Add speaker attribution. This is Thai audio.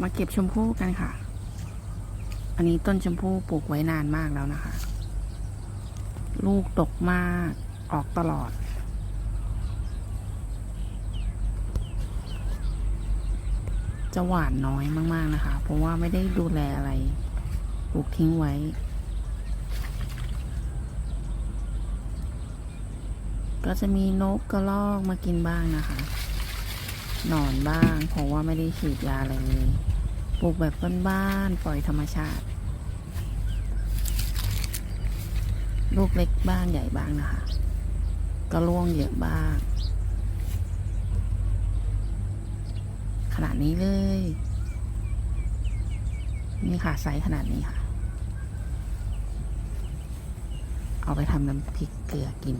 Speaker 1: มาเก็บชมพู่กันค่ะ อันนี้ต้นชมพู่ปลูกไว้นานมากแล้วนะคะ ลูกดกมากออกตลอด จะหวานน้อยมากๆนะคะ เพราะว่าไม่ได้ดูแลอะไร ปลูกทิ้งไว้ก็จะมีนกกระรอกมากินบ้างนะคะ หนอนบ้าง เพราะว่าไม่ได้ฉีดยาอะไรเลยปลูกแบบบ้านๆปล่อยธรรมชาติ ลูกเล็กบ้างใหญ่บ้างนะคะก็ร่วงเยอะบ้าง ขนาดนี้เลย นี่ค่ะไซส์ขนาดนี้ค่ะ เอาไปทำน้ำพริกเกลือกิน